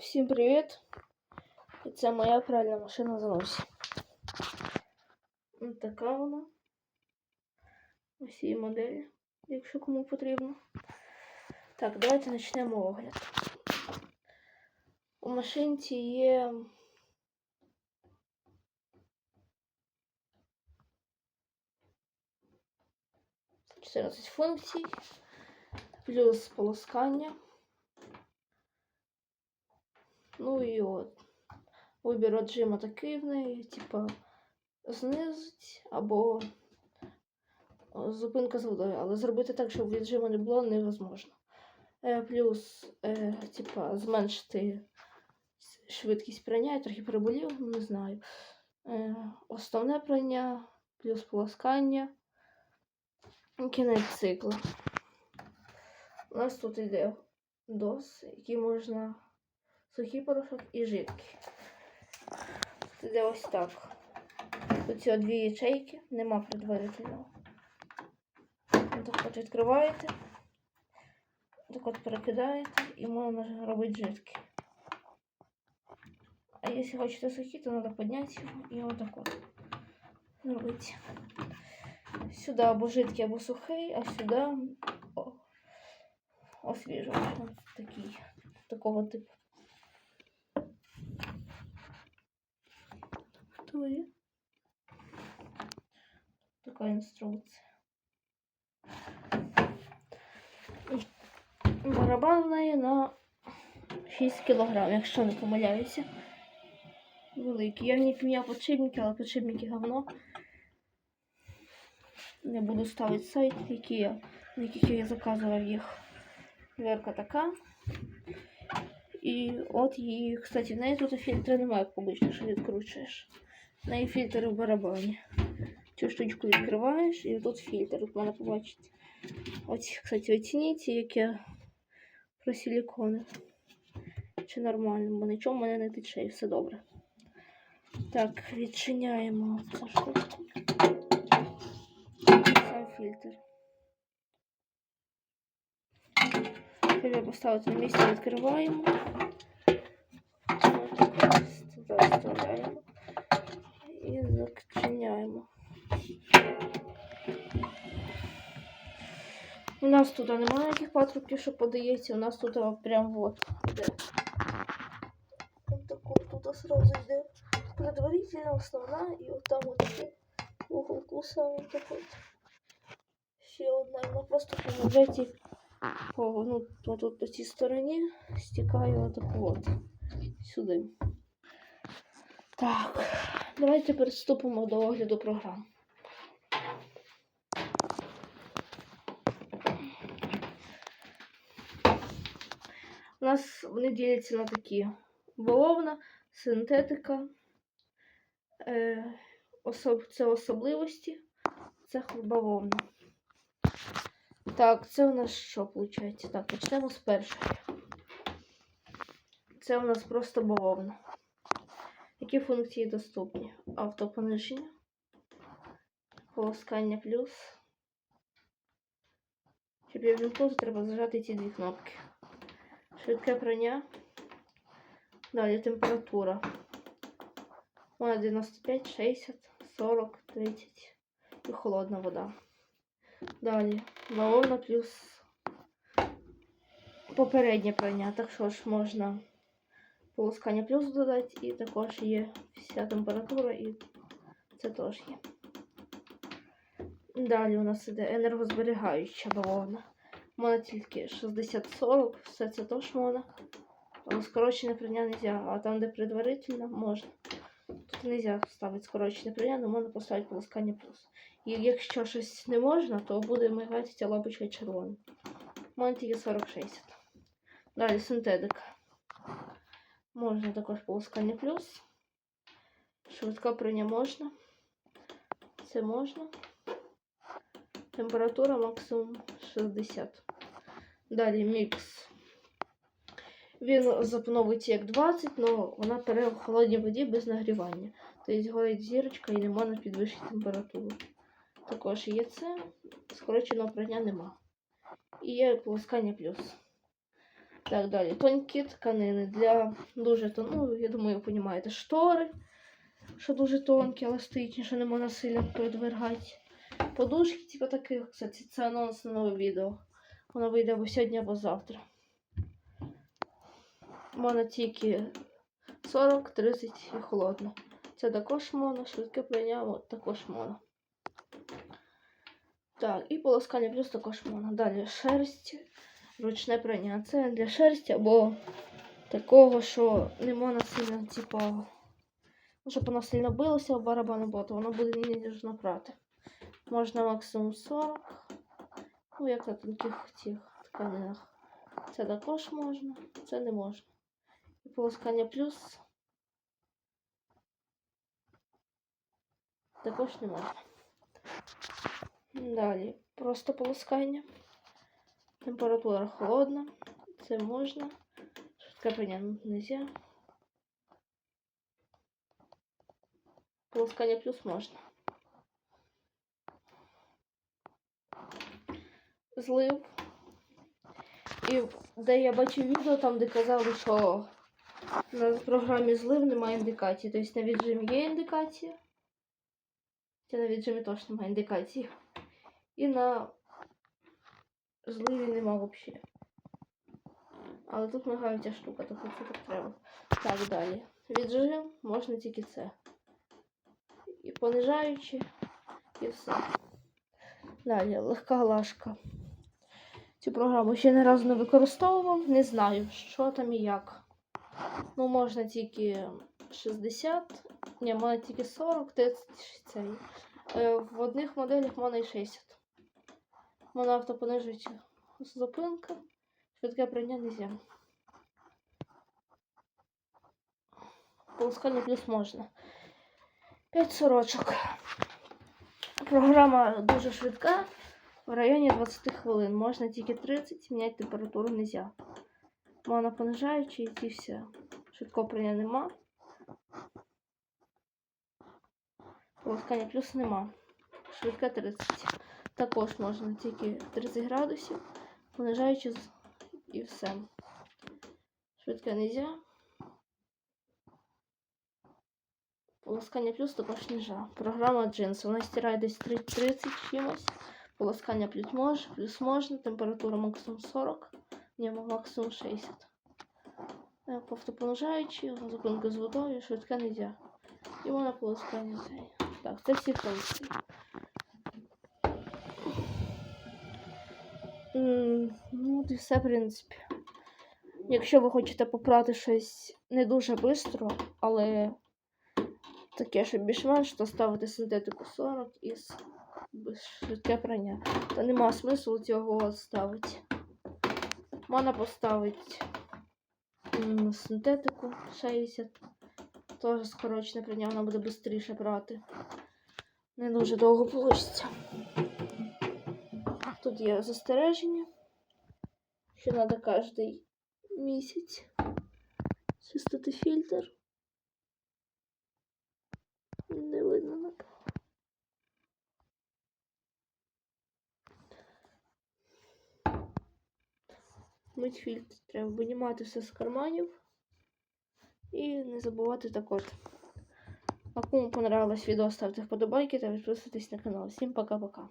Всім привіт! І це моя пральна машина заносі. Ось така вона. Ось її модель, якщо кому потрібно. Так, давайте почнемо огляд. У машинці є. Чотирнадцять функцій, плюс полоскання. Ну і от. Вибір режиму такий в неї, типа знизить або зупинка з водою. Але зробити так, щоб віджиму не було, невозможно. Е, плюс, е, типа, зменшити швидкість прання, я трохи переболів, не знаю. Е, основне прання, плюс полоскання. Кінець цикла. У нас тут йде дос, який можна сухий порошок і жидкий. Іде ось так. Тут ці дві ячейки, нема предварительного. Так от відкриваєте, так от перекидаєте і можна робити жидкий. А якщо хочете сухий, то треба підняти його і отак от зробити. Сюди або жидкий, або сухий, а сюди освіжувач. Такий, такого типу. Є? Така інструкція. Барабан неї на 6 кг, якщо не помиляюся. Великий. Я не поміняв подшипники, але подшипники говно. Не буду ставити сайт, які я, на яких я заказував їх. Дверка така. І от її, кстати, в неї тут фільтри немає, як обично, що відкручуєш. В неї фільтр в барабані. Цю штучку відкриваєш і тут фільтр, от можна побачити. Ось, кстати, оцініть, яке про силікони. Чи нормально, бо нічого в мене не тече і все добре. Так, відчиняємо цю штуку. Сам фільтр. Треба поставити на місце, відкриваємо. Нас тут немає ніяких патрубків, що подається. У нас тут прям вот йде. Ось таку тут сразу йде предварительна, основна, і от там от ще уголку саме так от. Ще одна, вона просто по по, ну, то тут по цій стороні стікає отак от сюди. Так, давайте приступимо до огляду програм. У нас вони діляться на такі бавовна, синтетика, е, особ, це особливості, це бавовна. Так, це у нас що виходить? Так, почнемо з першої. Це у нас просто бавовна. Які функції доступні? Автопониження, полоскання плюс. Щоб я вімкнув, треба зажати ці дві кнопки. Швидке прання. Далі температура. Вона 95, 60, 40, 30 і холодна вода. Далі бавовна плюс попереднє прання. Так що ж можна полоскання плюс додати, і також є вся температура, і це теж є. Далі у нас іде енергозберігаюча бавовна. Можна тільки 60-40, все це теж можна. Але скорочене прання не можна, а там, де предварительно, можна. Тут не можна ставити скорочене але можна поставити полоскання плюс. І якщо щось не можна, то буде мигати ця лампочка червона. У мене тільки 40-60. Далі синтетика. Можна також полоскання плюс. Швидка прання можна. Це можна. Температура максимум 60. Далі мікс. Він запановується як 20, але вона пере в холодній воді без нагрівання. Тобто горить зірочка і не можна підвищити температуру. Також є це, скороченого прання нема. І є полоскання плюс. Так далі. Тонкі тканини для дуже тон... ну, я думаю, ви розумієте, штори, що дуже тонкі, еластичні, що не можна сильно передвигати. Подушки, типу таких, кстати, це анонс на нове відео. Воно вийде або сьогодні, або завтра. Можна тільки 40, 30 і холодно. Це також можна, швидке прання, також можна. Так, і полоскання плюс також можна. Далі шерсть, ручне прання. Це для шерсті або такого, що не можна сильно, типу, ну, щоб воно сильно билося в барабану боту, воно буде не прати. Можна максимум 40. Ну, як на тонких цих тканинах. Це також можна, це не можна. І полоскання плюс також не можна. Далі просто полоскання. Температура холодна. Це можна. Швидке прийняття не можна. Полоскання плюс можна. Злив. І де я бачив відео, там де казали, що на програмі злив немає індикації. Тобто на віджимі є індикація. Хоча на віджимі теж немає індикації. І на зливі нема взагалі. Але тут мигає ця штука, тобто це так треба. Так, далі. Віджим можна тільки це. І понижаючи, і все. Далі, легка глажка. Цю програму ще ні разу не використовував, не знаю, що там і як. Ну, можна тільки 60, ні, можна тільки 40, 30, 60. Е, В одних моделях можна і 60. Можна автопонижуюча зупинка, швидке прання нельзя. Полоскання плюс можна. 5 сорочок. Програма дуже швидка. В районі 20 хвилин. Можна тільки 30, міняти температуру нельзя. Можна понижаючи і все. Швидкого прання нема. Полоскання плюс нема. Швидке 30. Також можна тільки 30 градусів, понижаючи і все. Швидке нельзя. Полоскання плюс також нельзя. Програма джинс. Вона стирає десь 30 чимось. Полоскання плюс може, плюс можна. Температура максимум 40. Ні, максимум 60. Е, Автопонижаючи, зупинка з водою, швидке нельзя. І вона полоскання. цей. Так, це всі функції. Ну, і все, в принципі. Якщо ви хочете попрати щось не дуже швидко, але таке, що більш-менш, то ставити синтетику 40 і с- без- швидке прання. Та нема смислу цього ставити. Можна поставити синтетику 60. Теж скорочене прання, вона буде швидше брати. Не дуже довго вийде. Тут є застереження, що треба кожен місяць чистити фільтр. Мить фільтр треба винімати все з карманів. І не забувати так от. А кому понравилось відео, ставте вподобайки та підписуйтесь на канал. Всім пока-пока.